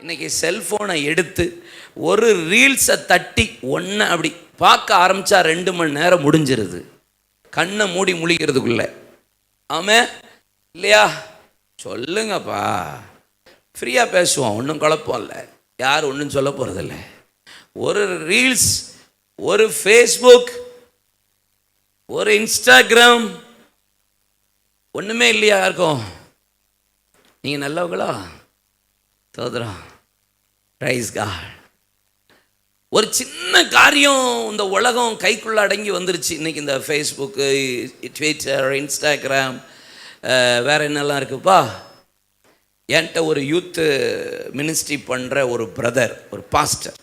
இன்னைக்கு செல்ஃபோனை எடுத்து ஒரு ரீல்ஸை தட்டி ஒன்று அப்படி பார்க்க ஆரம்பித்தா ரெண்டு மணி நேரம் முடிஞ்சிருது. கண்ணை மூடி முழிக்கிறதுக்குள்ள. ஆமே? இல்லையா? சொல்லுங்கப்பா. ஃப்ரீயாக பேசுவோம் ஒன்றும் குழப்பம் இல்லை. யார் ஒன்றும் சொல்ல போகிறதில்ல ஒரு ரீல்ஸ் ஒரு ஃபேஸ்புக் ஒரு இன்ஸ்டாகிராம் ஒன்றுமே இல்லையா யாருக்கும்? நீங்கள் நல்லவங்களா? தோதுரா? ரைஸ் ஒரு சின்ன காரியம் இந்த உலகம் கைக்குள்ள அடங்கி வந்துருச்சு. இன்றைக்கி இந்த ஃபேஸ்புக்கு ட்விட்டர் இன்ஸ்டாகிராம் வேறு என்னெல்லாம் இருக்குப்பா? என்கிட்ட ஒரு யூத்து மினிஸ்ட்ரி பண்ணுற ஒரு பிரதர் ஒரு பாஸ்டர்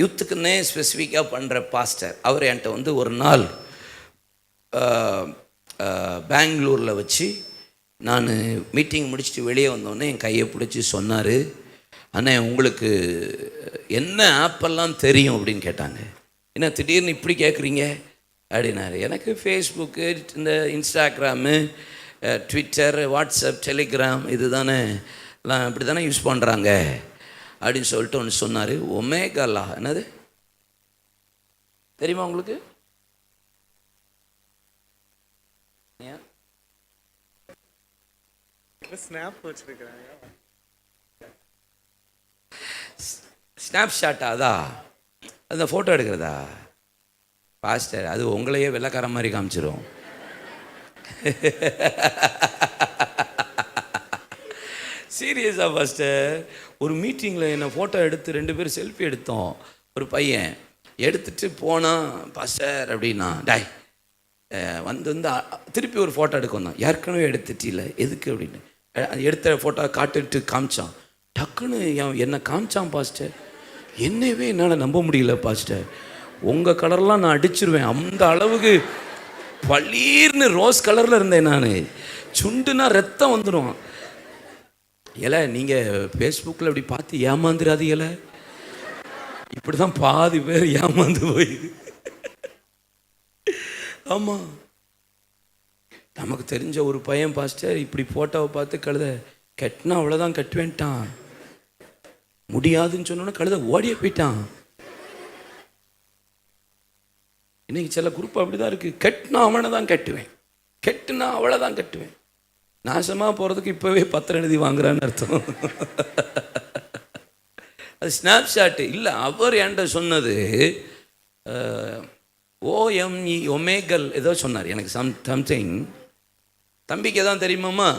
யூத்துக்குன்னே ஸ்பெசிஃபிக்காக பண்ணுற பாஸ்டர் அவர் என்கிட்ட வந்து ஒரு நாள் பெங்களூரில் வச்சு நான் மீட்டிங் முடிச்சுட்டு வெளியே வந்தோடனே என் கையை பிடிச்சி சொன்னார். அண்ணே உங்களுக்கு என்ன ஆப்பெல்லாம் தெரியும் அப்படின்னு கேட்டாங்க. என்ன திடீர்னு இப்படி கேட்குறீங்க அப்படின்னாரு. எனக்கு ஃபேஸ்புக்கு இந்த இன்ஸ்டாகிராமு ட்விட்டர் வாட்ஸ்அப் டெலிகிராம் இது தானே எல்லாம் இப்படி தானே யூஸ் பண்ணுறாங்க அப்படின்னு சொல்லிட்டு ஒன்று சொன்னார். ஒமேகலா என்னது? தெரியுமா உங்களுக்கு? ஸ்னாப் வச்சிருக்கிறாங்க. ஸ்னாப்ஷாட்டா அதா அந்த ஃபோட்டோ எடுக்கிறதா? பாஸ்டர் அது உங்களையே வெள்ளக்கார மாதிரி காமிச்சிரும். சீரியஸாக பாஸ்டர் ஒரு மீட்டிங்கில் என்னை ஃபோட்டோ எடுத்து ரெண்டு பேரும் செல்ஃபி எடுத்தோம். ஒரு பையன் எடுத்துட்டு போனான் பாஸ்டர் அப்படின்னா டாய் வந்து வந்து திருப்பி ஒரு ஃபோட்டோ எடுக்க வந்தான். ஏற்கனவே எடுத்துட்டில எதுக்கு? அப்படின்னு. அது எடுத்த ஃபோட்டோ காட்டுட்டு காமிச்சான். டக்குன்னு என் என்னை காமிச்சான் பாஸ்டர் என்னவே என்னால் நம்ப முடியல பாஸ்டர். உங்கள் கலர்லாம் நான் அடிச்சிருவேன். அந்த அளவுக்கு பளீர்னு ரோஸ் கலரில் இருந்தேன் நான். சுண்டுனா ரத்தம் வந்துடும் ஏல நீங்கள் ஃபேஸ்புக்கில் இப்படி பார்த்து ஏமாந்துடாதீங்கள இப்படி தான் பாதி பேர் ஏமாந்து போயிது ஆமாம் நமக்கு தெரிஞ்ச ஒரு பையன் பாஸ்டர் இப்படி ஃபோட்டோவை பார்த்து கழுத கட்டினா அவ்வளோதான் கட்டுவேன்ட்டான். முடியாதுன்னு சொன்னோன்னே கழுத ஓடியே போயிட்டான். இன்னைக்கு சில குரூப் அப்படிதான் இருக்கு. கட்டினா அவனை தான் கட்டுவேன். கெட்டுனா அவளை தான் கட்டுவேன். நாசமாக போகிறதுக்கு இப்போவே பத்திரம் எழுதி வாங்குறான்னு அர்த்தம். அது ஸ்னாப்ஷாட்டு இல்லை அவர் என்கிட்ட சொன்னது ஓஎம்இ ஒமேகல் ஏதோ சொன்னார். எனக்கு சம் சம்திங் தம்பிக்கு தான் தெரியுமாம்மா?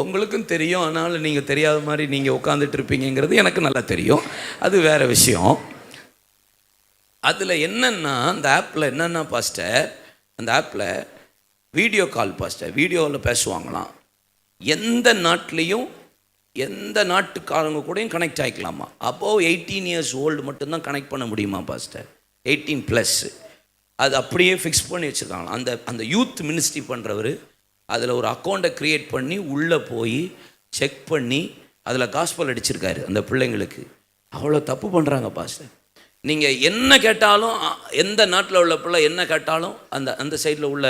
உங்களுக்கும் தெரியும். ஆனாலும் நீங்கள் தெரியாத மாதிரி நீங்கள் உட்காந்துட்டு இருப்பீங்கிறது எனக்கு நல்லா தெரியும். அது வேற விஷயம். அதில் என்னென்னா அந்த ஆப்பில் என்னென்னா பாஸ்டர் அந்த ஆப்பில் வீடியோ கால் பாஸ்டர் வீடியோவில் பேசுவாங்களாம். எந்த நாட்டிலையும் எந்த நாட்டுக்காரங்க கூடயும் கனெக்ட் ஆகிக்கலாமா அப்போது எயிட்டீன் இயர்ஸ் ஓல்டு மட்டும்தான் கனெக்ட் பண்ண முடியுமா பாஸ்டர்? எயிட்டீன் ப்ளஸ்ஸு அது அப்படியே ஃபிக்ஸ் பண்ணி வச்சுருக்காங்களாம். அந்த அந்த யூத் மினிஸ்ட்ரி பண்ணுறவர் அதில் ஒரு அக்கௌண்ட்டை க்ரியேட் பண்ணி உள்ளே போய் செக் பண்ணி அதில் காஸ்பல் அடிச்சிருக்காரு அந்த பிள்ளைங்களுக்கு. அவ்வளோ தப்பு பண்ணுறாங்க பாஸ்டர் நீங்கள் என்ன கேட்டாலும் எந்த நாட்டில் உள்ள பிள்ளை என்ன கேட்டாலும் அந்த அந்த சைடில் உள்ள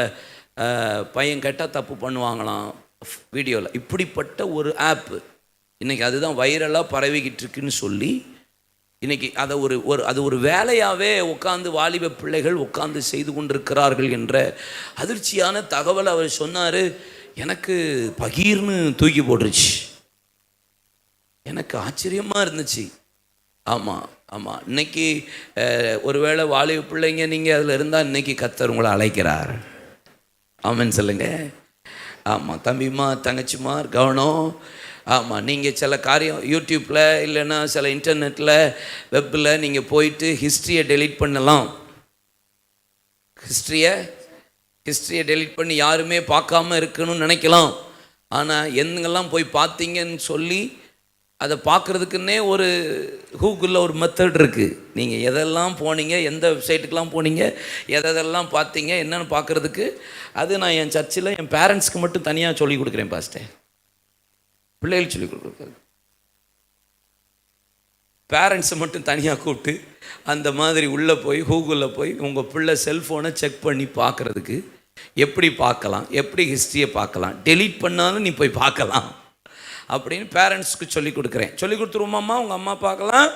பையன் கேட்டால் தப்பு பண்ணுவாங்களாம் வீடியோவில் இப்படிப்பட்ட ஒரு ஆப்பு இன்றைக்கி அதுதான் வைரலாக பரவிக்கிட்டு இருக்குன்னு சொல்லி இன்னைக்கு அதை ஒரு ஒரு அது ஒரு வேலையாகவே உட்காந்து வாலிப பிள்ளைகள் உட்காந்து செய்து கொண்டிருக்கிறார்கள் என்ற அதிர்ச்சியான தகவல் அவர் சொன்னார். எனக்கு பகீர்னு தூக்கி போட்டுருச்சு. எனக்கு ஆச்சரியமாக இருந்துச்சு. ஆமாம் ஆமாம் இன்னைக்கு ஒருவேளை வாலிப பிள்ளைங்க நீங்கள் அதில் இருந்தால் இன்னைக்கு கத்தர் உங்களை அழைக்கிறார். ஆமான்னு சொல்லுங்கள் ஆமாம் தம்பிம்மா தங்கச்சிம்மா கவனம். ஆமாம் நீங்கள் சில காரியம் யூடியூப்பில் இல்லைன்னா சில இன்டர்நெட்டில் வெப்பில் நீங்கள் போயிட்டு ஹிஸ்ட்ரியை டெலீட் பண்ணலாம். ஹிஸ்ட்ரியை ஹிஸ்ட்ரியை டெலீட் பண்ணி யாருமே பார்க்காம இருக்கணும்னு நினைக்கலாம். ஆனால் எங்கெல்லாம் போய் பார்த்தீங்கன்னு சொல்லி அதை பார்க்குறதுக்குன்னே ஒரு கூகுளில் ஒரு மெத்தட் இருக்குது நீங்கள் எதெல்லாம் போனீங்க எந்த வெப்சைட்டுக்கெலாம் போனீங்க எதெல்லாம் பார்த்தீங்க என்னன்னு பார்க்குறதுக்கு அது நான் என் சர்ச்சில் என் பேரண்ட்ஸ்க்கு மட்டும் தனியாக சொல்லி கொடுக்குறேன் பாஸ்டே பிள்ளைகள் சொல்லி கொடுக்குறது. பேரண்ட்ஸை மட்டும் தனியாக கூப்பிட்டு அந்த மாதிரி உள்ளே போய் கூகுளில் போய் உங்கள் பிள்ளை செல்ஃபோனை செக் பண்ணி பார்க்குறதுக்கு எப்படி பார்க்கலாம் எப்படி ஹிஸ்ட்ரியை பார்க்கலாம் டெலீட் பண்ணாலும் நீ போய் பார்க்கலாம் அப்படின்னு பேரண்ட்ஸ்க்கு சொல்லி கொடுக்குறேன். சொல்லி கொடுத்துருவோமாம்மா உங்கள் அம்மா? பார்க்கலாம்.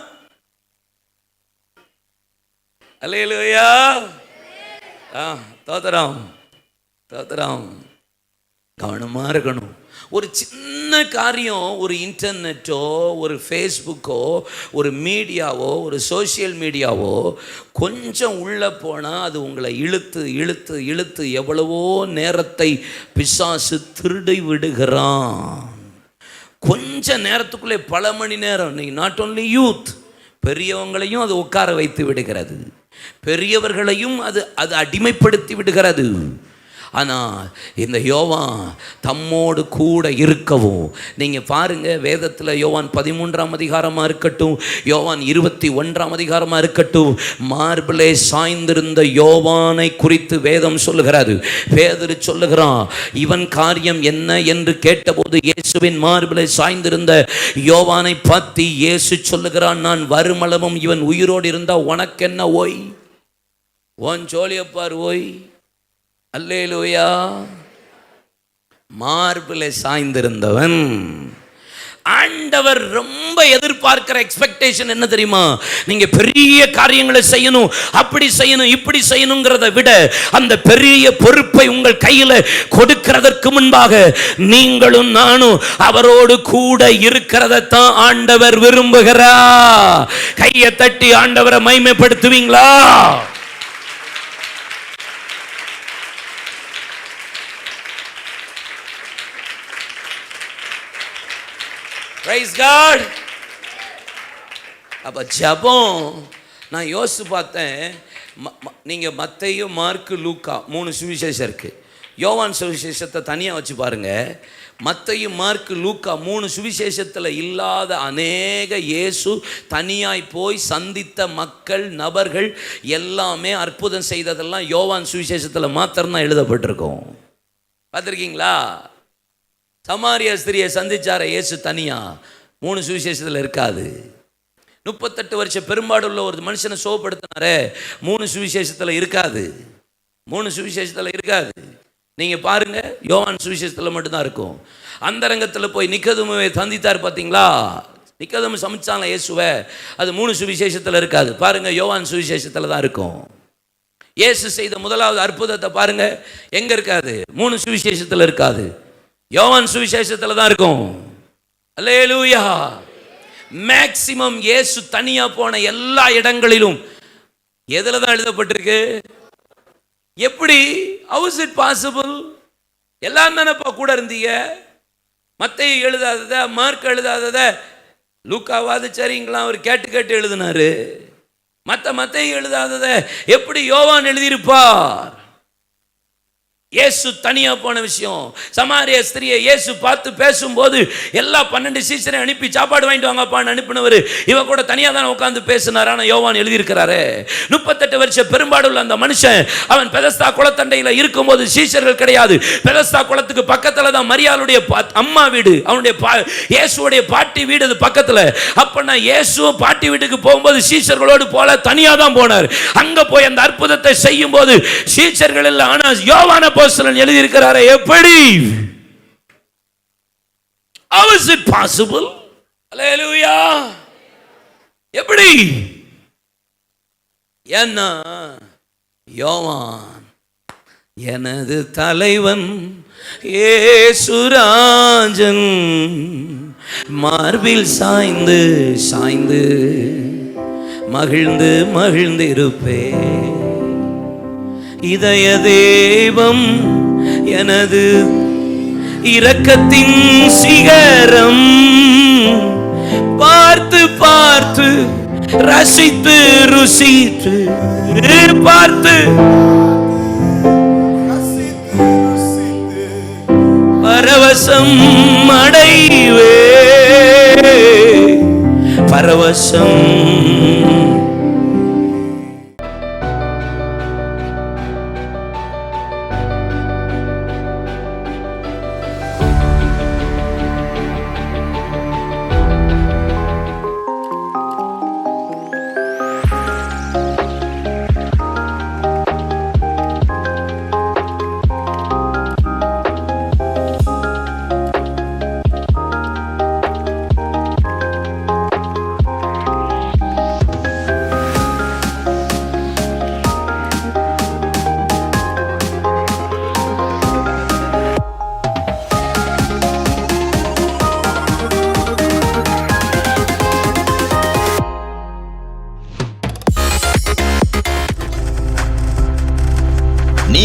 அல்லையா ஆ தோத்தரம் தோத்தரம். கவனமாக இருக்கணும். ஒரு சின்ன காரியம் ஒரு இன்டர்நெட்டோ ஒரு ஃபேஸ்புக்கோ ஒரு மீடியாவோ ஒரு சோஷியல் மீடியாவோ கொஞ்சம் உள்ளே போனால் அது உங்களை இழுத்து இழுத்து இழுத்து எவ்வளவோ நேரத்தை பிசாசு திருடி விடுகிறான். கொஞ்ச நேரத்துக்குள்ளே பல மணி நேரம் நீ நாட் ஓன்லி யூத் பெரியவங்களையும் அது உட்கார வைத்து விடுகிறது. பெரியவர்களையும் அது அது அடிமைப்படுத்தி விடுகிறது. ஆனால் இந்த யோவான் தம்மோடு கூட இருக்கவும் நீங்கள் பாருங்கள் வேதத்தில் யோவான் பதிமூன்றாம் அதிகாரமாக இருக்கட்டும் யோவான் இருபத்தி ஒன்றாம் அதிகாரமாக இருக்கட்டும் மார்பிளே சாய்ந்திருந்த யோவானை குறித்து வேதம் சொல்லுகிறாரு. வேதர் சொல்லுகிறான் இவன் காரியம் என்ன? என்று கேட்டபோது இயேசுவின் மார்பிலே சாய்ந்திருந்த யோவானை பற்றி இயேசு சொல்லுகிறான் நான் வருமளவும் இவன் உயிரோடு இருந்தால் உனக்கென்ன ஓய்? ஓன் ஜோலியப்பார் ஓய்? அல்லேலூயா. மார்பில் சாய்ந்திருந்தவன். ஆண்டவர் ரொம்ப எதிர்பார்க்கிற எக்ஸ்பெக்டேஷன் என்ன தெரியுமா? நீங்க பெரிய காரியங்களை செய்யணும் அப்படி செய்யணும் இப்படி செய்யணுங்கிறத விட அந்த பெரிய பொறுப்பை உங்கள் கையில கொடுக்கிறதற்கு முன்பாக நீங்களும் நானும் அவரோடு கூட இருக்கிறதத்தான் ஆண்டவர் விரும்புகிறா கையை தட்டி ஆண்டவரை மைமைப்படுத்துவீங்களா பிரைஸ் காட் அப்போ ஜபம் நான் யோசித்து பார்த்தேன் நீங்கள் மத்தையும் மார்க்கு லூக்கா மூணு சுவிசேஷம் இருக்குது யோவான் சுவிசேஷத்தை தனியாக வச்சு பாருங்கள் மத்தையும் மார்க்கு லூக்கா மூணு சுவிசேஷத்தில் இல்லாத அநேக இயேசு தனியாய் போய் சந்தித்த மக்கள் நபர்கள் எல்லாமே அற்புதம் செய்ததெல்லாம் யோவான் சுவிசேஷத்தில் மாத்திரம்தான் எழுதப்பட்டிருக்கும். பார்த்துருக்கீங்களா? சமாரிய ஸ்திரியை சந்திச்சார இயேசு தனியாக மூணு சுவிசேஷத்தில் இருக்காது. முப்பத்தெட்டு வருஷம் பெரும்பாடுள்ள ஒரு மனுஷனை சோப்படுத்தினாரே மூணு சுவிசேஷத்தில் இருக்காது. மூணு சுவிசேஷத்தில் இருக்காது. நீங்கள் பாருங்கள் யோவான் சுவிசேஷத்தில் மட்டும்தான் இருக்கும். அந்தரங்கத்தில் போய் நிக்கதுமுவை சந்தித்தார் பார்த்தீங்களா நிக்கதும் சமைச்சாங்க இயேசுவை? அது மூணு சுவிசேஷத்தில் இருக்காது. பாருங்கள் யோவான் சுவிசேஷத்தில் தான் இருக்கும். இயேசு செய்த முதலாவது அற்புதத்தை பாருங்கள் எங்கே இருக்காது? மூணு சுவிசேஷத்தில் இருக்காது. யோவான் சுவிசேஷத்தில் தான் இருக்கும். அல்லேலூயா. மேக்சிமம் இயேசு தனியாக போன எல்லா இடங்களிலும். எதில் தான் எழுதப்பட்டிருக்கு? எப்படி? ஹவுஸ் இட் பாசிபிள் எல்லாம் தானேப்பா கூட இருந்தீங்க? மற்ற எழுதாதத மார்க் எழுதாதத. லூக்காவாது சரிங்களா? அவர் கேட்டு கேட்டு எழுதினாரு. மற்ற மத்தையை எழுதாதத. எப்படி யோவான் எழுதியிருப்பார்? இயேசு தனியாக போன விஷயம். சமாரிய ஸ்திரியை இயேசு பார்த்து பேசும்போது எல்லா பன்னெண்டு சீசரை அனுப்பி சாப்பாடு வாங்கிட்டு வாங்கப்பான்னு அனுப்பினவர் இவ கூட தனியாக தான் உட்காந்து பேசினார். ஆனால் யோவான் எழுதியிருக்கிறாரு முப்பத்தெட்டு வருஷம் பெரும்பாடுள்ள அந்த மனுஷன் அவன் பெதஸ்தா குளத்தண்டையில் இருக்கும்போது சீசர்கள் கிடையாது. பெதஸ்தா குளத்துக்கு பக்கத்தில் தான் மரியாளுடைய அம்மா வீடு அவனுடைய பா இயேசுடைய பாட்டி வீடு அது பக்கத்தில். அப்போ நான் இயேசுவும் பாட்டி வீட்டுக்கு போகும்போது சீசர்களோடு போல தனியாக தான் போனார். அங்கே போய் அந்த அற்புதத்தை செய்யும்போது சீசர்கள் இல்லை ஆனால் யோவான எழுதி எழுதியிருக்கிறாரே எப்படி How is it possible? Hallelujah. எப்படி ஏன்னா யோவான் எனது தலைவன் ஏசுராஜன் மார்பில் சாய்ந்து சாய்ந்து மகிழ்ந்து மகிழ்ந்து இருப்பேன் இதய தேவம் எனது இரக்கத்தின் சிகரம். பார்த்து பார்த்து ரசித்து ருசித்து பார்த்து பரவசம் அடைவே. பரவசம்